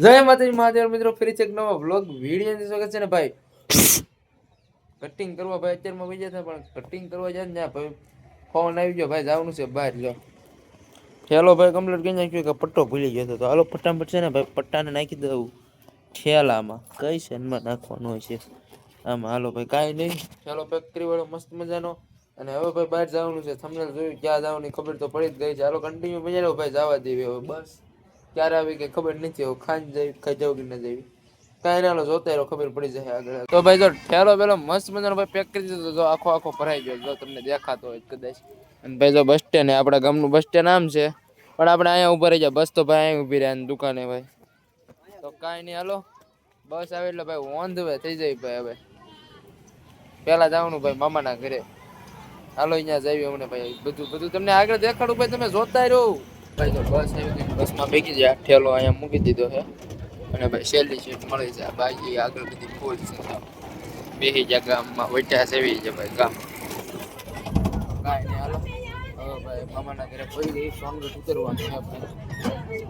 જય માતાજી, મહાદેવ મિત્રો, ફરી છે એક નવો બ્લોગ વીડિયો સ્વાગત છે ને ભાઈ. કટિંગ કરવા ભાઈ અત્યારમાં વહી જતા પણ કટિંગ કરવા જાય ને ભાઈ. ફોન આવી ગયો, ભાઈ જવાનું છે બહાર, લ્યો. ઠેલો ભાઈ કમ્પ્લીટ કરી નાખ્યો કે પટ્ટો ભૂલી ગયો તો હાલો ફટાફટ છે ને ભાઈ, પટ્ટાને નાખી દઉં. ઠેલામાં કઈ શેનમાં નાખવાનો હોય છે? આમાં હાલો ભાઈ, કાંઈ નહીં. ઠેલો પેક કરી વાળો મસ્ત મજાનો. અને હવે ભાઈ બહાર જવાનું છે. થંબનેલ જોયું, ક્યાં જવાની ખબર તો પડી જ ગઈ છે. હાલો કન્ટિન્યુ મજા લો ભાઈ, જવા દેવી હવે, બસ. ક્યારે આવી કે ખબર નથી, હવે ખાંડ જઈ, ખાઈ જવું કે ન જવી કાંઈ ના જોતા રહ્યો ખબર પડી જશે આગળ. તો ભાઈ જો, ઠેલો પેલો મસ્ત મજાનો ભાઈ પેક કરી દીધો જો આખો આખો ભરાઈ ગયો, જો તમને દેખાતો હોય કદાચ. અને ભાઈ જો બસ સ્ટેન્ડ આપણા ગામનું બસ સ્ટેન્ડ આમ છે. પણ આપણે અહીંયા ઊભા રહી જાય બસ તો ભાઈ અહીંયા ઊભી રહ્યા દુકાને ભાઈ. તો કાંઈ નહીં, હાલો. બસ આવે એટલે ભાઈ ઓન ધ વે થઈ જાય ભાઈ હવે. પેલા જવાનું ભાઈ મામાના ઘરે. હાલો, અહીંયા જઈએ અમને ભાઈ. બધું બધું તમને આગળ દેખાડું ભાઈ, તમે જોતા રહો. ભાઈ તો બસ આવી ગઈ. બસમાં ભેગી જાય ઠેલો અહીંયા મૂકી દીધો છે. અને ભાઈ છેલ્લી સીટ મળી જાય. બાકી આગળ બધી ફૂલ છે. બેસી જાય ગામમાં વૈઠા સેવી છે ભાઈ ગામ. કાંઈ નહીં, હાલો. હવે ભાઈ મામાના ઘરે પડી ગઈ સોનગઢ ઉતરવાનું છે આપણે.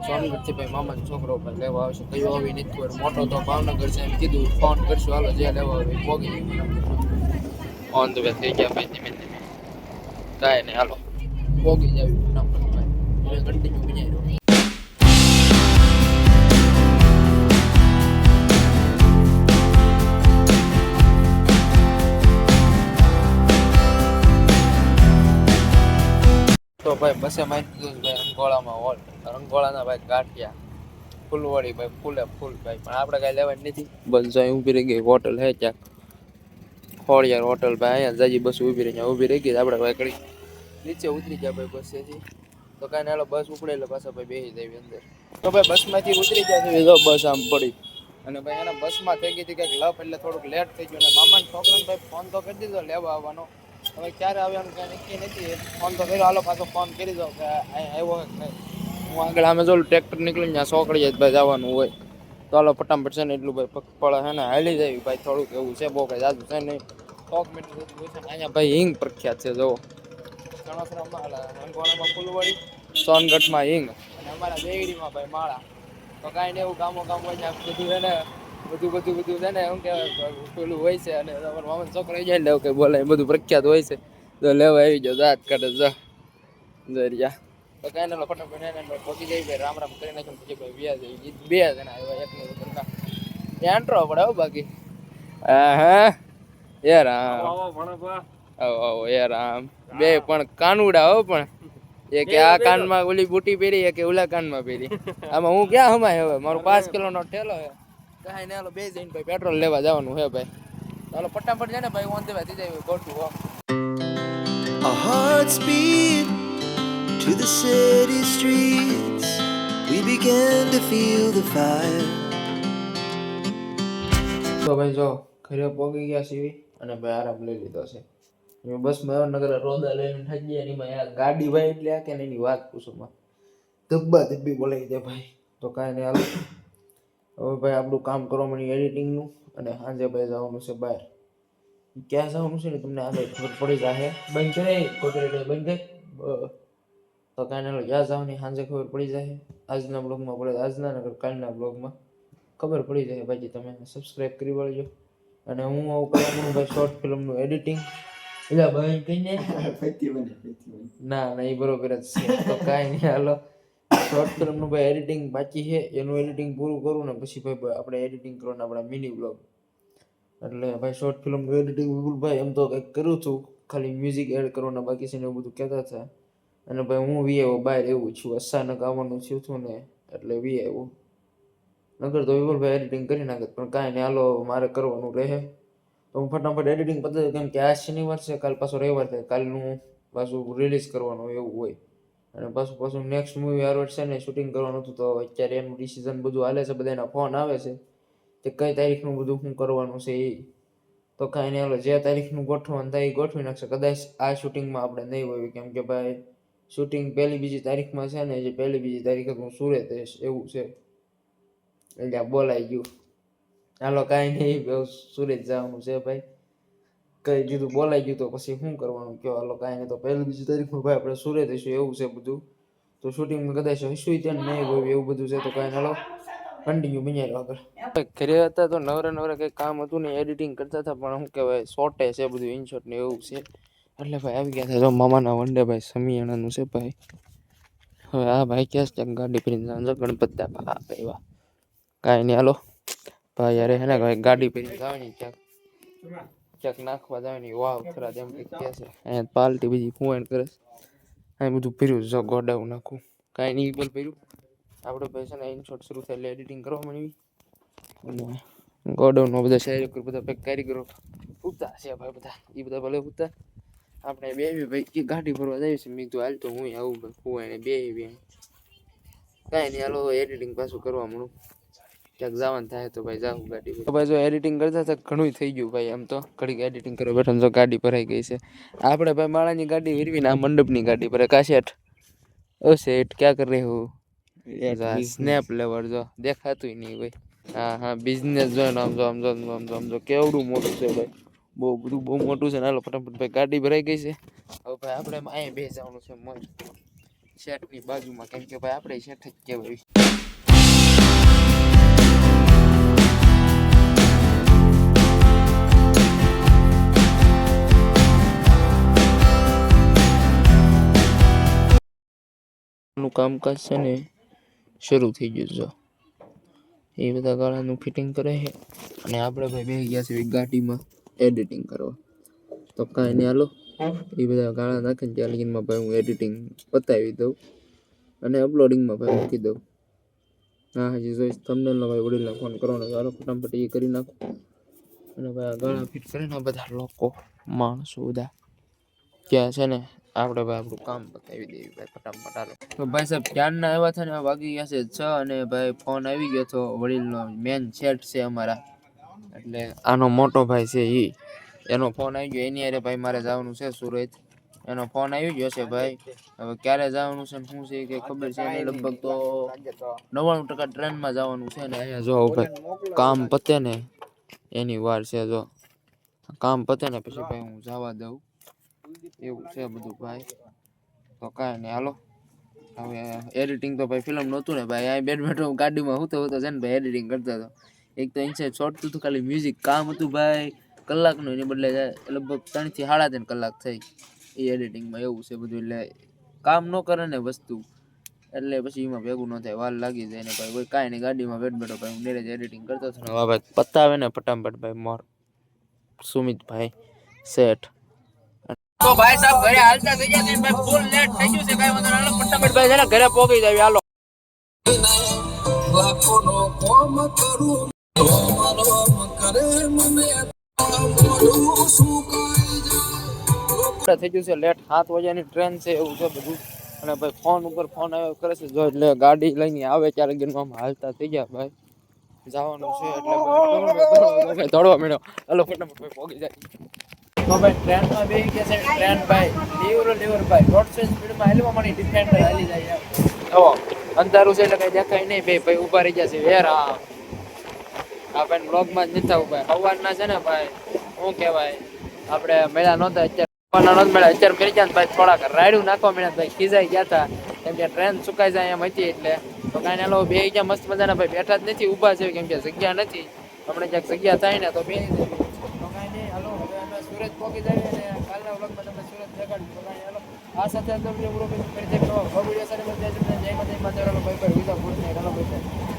સોનગઢથી ભાઈ મામાનો છોકરો, ભાઈ લેવા આવશે. કયો આવી નથી ખબર. મોટો તો ભાવનગર છે એમ કીધું. ફોન કરશું, હાલો, જે લેવા આવે પોગી ઓન ધ વે થઈ ગયા ભાઈ ધીમે ધીમે. કાંઈ નહીં, હાલો. પોગી જાવી તો ભાઈ બસે માહિતી દીધું ભાઈ અંગોળામાં હોલ. અંગોળાના ભાઈ ગાંઠિયા. ફૂલવાળી ભાઈ, ફૂલે ફૂલ ભાઈ. પણ આપણે કાંઈ લેવાની નથી. બસ અહીં ઊભી રહી ગઈ હોટલ હે ક્યાંક. ખોડિયાર હોટલ ભાઈ, અહીંયા જાજી બસ ઊભી રહી ઊભી રહી ગઈ આપણે ભાઈ કડી નીચે ઉતરી ગયા ભાઈ બસેથી તો કાંઈ હાલો, બસ ઉપડે એટલે પાછા ભાઈ બેસી જાય અંદર. તો ભાઈ બસમાંથી ઉતરી ગયા તો બસ આમ પડી. અને ભાઈ એને બસમાં થઈ ગઈ હતી કે લપ એટલે થોડુંક લેટ થઈ ગયું. અને મામાને છોકરાને ભાઈ ફોન તો કરી દીધો, લેવા આવવાનો. હવે ક્યારે આવ્યાનું કાંઈ નક્કી નથી. ફોન તો કર્યો, હાલો, પાછો ફોન કરી દો કે આવ્યો કે નહીં. હું આગળ આમે જો ટ્રેક્ટર નીકળીને ત્યાં સોકડી જ ભાઈ જવાનું હોય. તો હાલો, ફટાફટ છે ને એટલું ભાઈ પગપળ છે ને હાલી જાય. ભાઈ થોડુંક એવું છે, બહુ કંઈ જાદુ છે નહીં. અહીંયા ભાઈ હિંગ પ્રખ્યાત છે જો સણોસરામાં સોનગઢમાં હિંગ. અને અમારા બેગડીમાં ભાઈ માળા. તો કાંઈ ને એવું કામો કામ હોય છે બધું છે ને બધું બધું બધું છે ને એમ કે પેલું હોય છે અને તમારો મામા છોકરો જાય ને કંઈ બોલે એ બધું પ્રખ્યાત હોય છે. તો લેવા આવી જાઓ દાંત કાઢે જા. દરિયા તો કાંઈ ના ફટાફટ પહોંચી જાય ભાઈ રામ રામ કરી પછી ભાઈ વ્યાજ બે જણા આવ્યા એક ત્યાં એન્ટ્રો પડે હો બાકી. હા હા. યાર રામ આવો આવો એ રામ બે પણ કાનુડા હો પણ. એ કે આ કાનમાં ઓલી બુટી પહેરી એ કે ઓલા કાનમાં પહેરી. આમાં હું ક્યાં હમાય હવે? મારું પાંચ કિલોનો ઠેલો હે. કાંઈ ને હાલો બે જઈને ભાઈ પેટ્રોલ લેવા જવાનું હે ભાઈ. ચાલો ફટાફટ છે ને ભાઈ ઓન દેવા થઈ ગોઠવું હો. A heart speed to the city streets. We began to feel the fire. તો ભાઈ જો ઘરે પહોંચી ગયા સીવી અને ભાઈ આરામ લઈ લીધો છે. બસમાં નગર રોદા લઈને થઈ ગયા એમાં યાર ગાડી ભાઈ એટલે આ કે એની વાત પૂછો માં ધબ્બા ધબ્બી બોલાવી દે ભાઈ. તો કાંઈ નહીં, હાલો. હવે ભાઈ આપણું કામ કરવા મળી એડિટિંગનું અને સાંજે ભાઈ જવાનું છે બહાર. ક્યાં જવાનું છે ને તમને આગળ ખબર પડી જશે બંધ કરે કોટરેટર બંધ કર તો કાંઈ નહીં ક્યાં જવાની સાંજે ખબર પડી જશે આજના બ્લોગમાં પડે આજના નગર કાલના બ્લોગમાં. ખબર પડી જાય ભાઈ તમે સબસ્ક્રાઇબ કરી વળજો. અને હું આવું કરવાનું ભાઈ શોર્ટ ફિલ્મનું એડિટિંગ એટલે ભાઈ કહીને ના ના એ બરોબર જ છે તો કાંઈ નહીં હાલો શોર્ટ ફિલ્મનું ભાઈ એડિટિંગ બાકી છે એનું એડિટિંગ પૂરું કરું ને પછી ભાઈ આપણે એડિટિંગ કરવાનું આપણા મિની બ્લોગ એટલે ભાઈ શોર્ટ ફિલ્મનું એડિટિંગ ભાઈ એમ તો કંઈક કરું છું ખાલી મ્યુઝિક એડ કરવાના બાકી છે ને એવું બધું કહેતા હતા અને ભાઈ હું વી આવ્યો બહાર એવું છું અચાનક આવવાનું થયું છું ને એટલે વી આવ્યો નગર તો વિપુલભાઈ એડિટિંગ કરી નાખે પણ કાંઈ નહીં હાલો મારે કરવાનું રહે તો હું ફટાફટ એડિટિંગ પતાવી કેમ કે આ શનિવાર છે, કાલ પાછો રવિવાર થાય કાલનું પાછું રિલીઝ કરવાનું એવું હોય. અને પાછું પાછું નેક્સ્ટ મૂવી આરવટ છે ને શૂટિંગ કરવાનું હતું તો અત્યારે એનું ડિસિઝન બધું હાલે છે, બધાના ફોન આવે છે. કે કઈ તારીખનું બધું શું કરવાનું છે એ. તો કાંઈ નહીં, હાલો, જે તારીખનું ગોઠવવાનું થાય એ ગોઠવી નાખશે. કદાચ આ શૂટિંગમાં આપણે નહીં હોય, કેમ કે ભાઈ શૂટિંગ પહેલી બીજી તારીખમાં છે ને જે પહેલી બીજી તારીખે હું સુરત એવું છે. એટલે આ બોલાઈ ગયું. હાલો કાંઈ નહીં સુરત જવાનું છે ભાઈ. કહી દીધું બોલાઈ ગયું તો પછી શું કરવાનું? કયો હાલો, કાંઈ નહીં, તો પહેલી બીજી તારીખમાં ભાઈ આપણે સુરત હશું એવું છે બધું. તો શૂટિંગમાં કદાચ હશું ત્યાં, નહીં હોય એવું બધું છે, તો કાંઈ હાલો. કન્ટિન્યુ બન્યા આગળ. ઘરે હતા તો નવરા નવરા કંઈ કામ હતું ને એડિટિંગ કરતા હતા, પણ શું કહેવાય શોર્ટે છે બધું ઇનશોટ ને એવું છે. એટલે ભાઈ આવી ગયા છે, જો મામાના વંડે ભાઈ, સમિયાણાનું છે ભાઈ. હવે આ ભાઈ ક્યાં છે, ગાડી ફરીને ગણપત બાપા કાંઈ નહીં, હાલો. ભાઈ યાર હે ને, ભાઈ, ગાડી પહેરી જવાની ક્યાંક ક્યાંક નાખવા જવાની. વાવ, ખરા તેમ કે કે છે. અહીંયા પાલટી બીજી ફુવાણ કરે અહીં બધું પહેર્યું જો ગોડાઉન નાખું. કાંઈ નહીં બોલ પહેર્યું આપણે ભાઈ છે ને ઇનશોટ શરૂ થાય એટલે એડિટિંગ કરવા માંડવી. અને ગોડાઉનમાં બધા શાયરી બધા પેક કારીગરો ઉતા છે ભાઈ બધા. એ બધા ભલે ઉતા આપણે બે ભાઈ ગાડી ભરવા જાય છે મેં કીધું, હાલ તો હું આવું, ભાઈ ફુવાઈને બે કાંઈ નહીં, હાલો એડિટિંગ પાછું કરવા મળું ક્યાંક જવાનું થાય તો ભાઈ જાઉં ગાડી તો ભાઈ જો એડિટિંગ કરતા હતા ઘણું થઈ ગયું ભાઈ એમ તો. ઘડીક એડિટિંગ કરવા બેઠા જો ગાડી ભરાઈ ગઈ છે. આપણે ભાઈ માળાની ગાડી વીરવીને આ મંડપની ગાડી પર કાશેઠ ઓ શેઠ ક્યાં કર રહે હો? સ્નેપ લેવર જો. દેખાતું નહીં ભાઈ. હા હા બિઝનેસ આમ જો આમ જો આમ જો આમ જો આમ જો. કેવડું મોટું છે ભાઈ. બહુ બધું બહુ મોટું છે ને હાલો ફટાફટ ભાઈ ગાડી ભરાઈ ગઈ છે. હવે ભાઈ આપણે અહીંયા બે જવાનું છે મોજ શેઠની બાજુમાં કેમ કે ભાઈ આપણે શેઠ જ કહેવાય. નું કામકાજ છે ને શરૂ થઈ ગયું જો એ બધા ગાળાનું ફિટિંગ કરે છે અને આપણે ભાઈ બે ગયા છે ગાડીમાં એડિટિંગ કરવા. તો કાંઈ નહીં, હાલો. એ બધા ગાળા નાખીને ત્યાં લગીનમાં ભાઈ હું એડિટિંગ પતાવી દઉં અને અપલોડિંગમાં ભાઈ મૂકી દઉં. હા, હજી જોઈશ. તમને ભાઈ વડીલને ફોન કરવાનો ચાલો ફટાફટ એ કરી નાખો. અને ભાઈ આ ગાળા ફિટ કરીને બધા લોકો, માણસો બધા ત્યાં છે ને આપણે ભાઈ આપણું કામ બતાવી દેવી ભાઈ ફટાફટ હાલો. તો ભાઈ સાહેબ ક્યારના આવ્યા હતા ને આ વાગી ગયા છે છ અને ભાઈ ફોન આવી ગયો તો વડીલનો મેન સેટ છે અમારા. એટલે આનો મોટો ભાઈ છે એ એનો ફોન આવી ગયો એની અરે ભાઈ મારે જવાનું છે સુરત. એનો ફોન આવી ગયો છે ભાઈ. હવે ક્યારે જવાનું છે ને શું છે કે ખબર છે નહીં લગભગ તો નવ્વાણું ટકા ટ્રેનમાં જવાનું છે ને અહીંયા જો ભાઈ કામ પતે ને એની વાર છે જો. કામ પતે ને પછી ભાઈ હું જવા દઉં. એવું છે બધું ભાઈ. તો કાંઈ નહીં, હાલો. હવે એડિટિંગ તો ભાઈ ફિલ્મ નહોતું ને ભાઈ અહીં બેઠ બેઠો ગાડીમાં હું તો હું તો છે ને ભાઈ એડિટિંગ કરતો હતો. એક તો ઇન્સાઇડ છોડતું હતું, ખાલી મ્યુઝિક કામ હતું ભાઈ. કલાકનું એને બદલે લગભગ ત્રણથી સાડા ત્રણ કલાક થઈ. એ એડિટિંગમાં એવું છે બધું, એટલે કામ ન કરે ને વસ્તુ. એટલે પછી એમાં ભેગું ન થાય, વાલ લાગી જાય ને ભાઈ, કોઈ કાંઈ નહીં, ગાડીમાં બેઠ બેઠો ભાઈ હું ડેરેજ એડિટિંગ કરતો હતો ભાઈ, પતાવે ને ફટાફટ ભાઈ, મોર સુમિતભાઈ, શેઠ. તો ભાઈ સાહેબ ઘરે હાલતા થઈ ગયા છે ભાઈ ફૂલ લેટ થઈ ગયું છે કઈ વાંધો હાલો ફટાફટ ભાઈ છે ઘરે પહોંચી જાય હાલો થઈ ગયું છે લેટ સાત વાગ્યાની ટ્રેન છે એવું છે બધું અને ભાઈ ફોન ઉપર ફોન આવ્યો કરે છે જો એટલે ગાડી લઈને આવે ત્યારે ગીરમાં હાલતા થઈ ગયા ભાઈ જવાનું છે એટલે દોડવા મળ્યો હાલો ફટાફટ ભાઈ પહોંચી જાય તો ભાઈ ટ્રેનમાં બે ગયા છે. ટ્રેન ભાઈ, લીવરો, લીવર ભાઈ. દોઢસો સ્પીડમાં હેલવા મળી ડિફેન્ડર હાલી જાય ઓ અંધારું છે એટલે કઈ દેખાય નહીં ભાઈ. ભાઈ ઊભા રહી ગયા છે. વેરા આ આપણે બ્લોગમાં જ નથી ભાઈ. સવારના છે ને ભાઈ, શું કહેવાય? આપણે મેળા નહોતા અત્યારે. નહોતા મેળા. અત્યારે કરી ગયા ભાઈ થોડાક રાયડું નાખવા મળ્યા ભાઈ. ખીજાઈ ગયા હતા કેમ કે ટ્રેન સુકાઈ જાય એમ હતી એટલે. તો કાંઈ નાલો બે ગયા મસ્ત મજાના. ભાઈ બેઠા જ નથી, ઊભા છે. કેમ કે જગ્યા નથી. હમણાં ક્યાંક જગ્યા થાય ને તો બે તો કાંઈ નહીં હાલો હવે અમે સુરત પહોંચી જાય અને કાલના વ્લોગમાં તમને સુરત હાલો. આ સાથે અંદર વીડિયો પૂરો કરી દે બગડ્યો સાથે જય માતા જય માતા ભાઈ ભાઈ વિધા પૂરી થાય હાલો ભાઈ